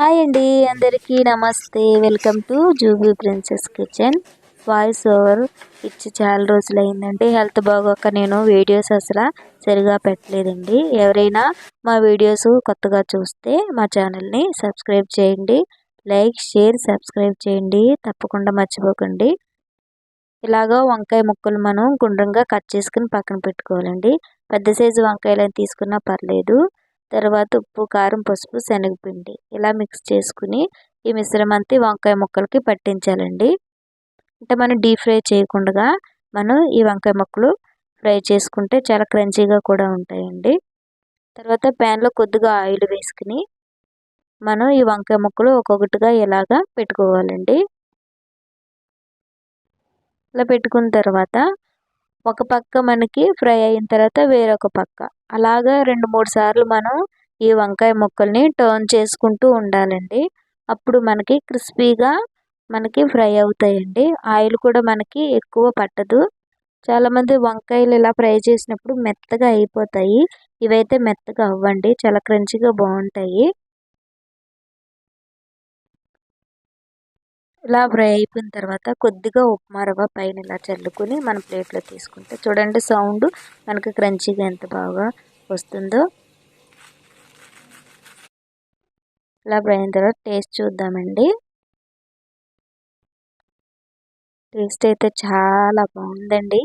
Hi అండి అందరికీ నమస్తే. Welcome to Jubi princess kitchen. Voice over ఇచ్చి చాలా రోజులు అయిందండి హెల్త్ బాగోక నేను వీడియోస్ అసలు సరిగా పెట్టలేదండి. ఎవరైనా మా వీడియోస్ కొత్తగా చూస్తే మా ఛానల్ని సబ్స్క్రైబ్ చేయండి. లైక్ షేర్ సబ్స్క్రైబ్ చేయండి. తప్పకుండా మర్చిపోకండి. ఇలాగ వంకాయ ముక్కలు మనం గుండ్రంగా కట్ చేసుకుని పక్కన పెట్టుకోవాలండి. పెద్ద సైజు వంకాయలు తీసుకున్నా పర్లేదు. తర్వాత ఉప్పు కారం పసుపు శనగపిండి ఇలా మిక్స్ చేసుకుని ఈ మిశ్రమంతి వంకాయ ముక్కలకి పట్టించాలండి. అంటే మనం డీప్ ఫ్రై చేయకుండా మనం ఈ వంకాయ ముక్కలు ఫ్రై చేసుకుంటే చాలా క్రంచీగా కూడా ఉంటాయండి. తర్వాత ప్యాన్లో కొద్దిగా ఆయిల్ వేసుకుని మనం ఈ వంకాయ ముక్కలు ఒక్కొక్కటిగా ఇలాగా పెట్టుకోవాలండి. ఇలా పెట్టుకున్న తర్వాత ఒక పక్క మనకి ఫ్రై అయిన తర్వాత వేరొక పక్క అలాగా రెండు మూడు సార్లు మనం ఈ వంకాయ ముక్కల్ని టర్న్ చేసుకుంటూ ఉండాలండి. అప్పుడు మనకి క్రిస్పీగా మనకి ఫ్రై అవుతాయండి. ఆయిల్ కూడా మనకి ఎక్కువ పట్టదు. చాలామంది వంకాయలు ఇలా ఫ్రై చేసినప్పుడు మెత్తగా అయిపోతాయి. ఇవైతే మెత్తగా అవ్వండి. చాలా క్రంచిగా బాగుంటాయి. ఇలా ఫ్రై అయిపోయిన తర్వాత కొద్దిగా ఉప్మా రవ్వ పైన ఇలా చల్లుకొని మన ప్లేట్లో తీసుకుంటే చూడండి సౌండ్ మనకు క్రంచీగా ఎంత బాగా వస్తుందో. ఇలా ఫ్రై అయిన తర్వాత టేస్ట్ చూద్దామండి. టేస్ట్ అయితే చాలా బాగుందండి.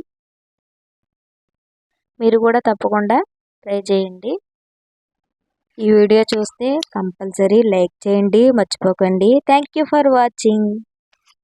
మీరు కూడా తప్పకుండా ట్రై చేయండి. ఈ వీడియో చూస్తే కంపల్సరీ లైక్ చేయండి మర్చిపోకండి. Thank you for watching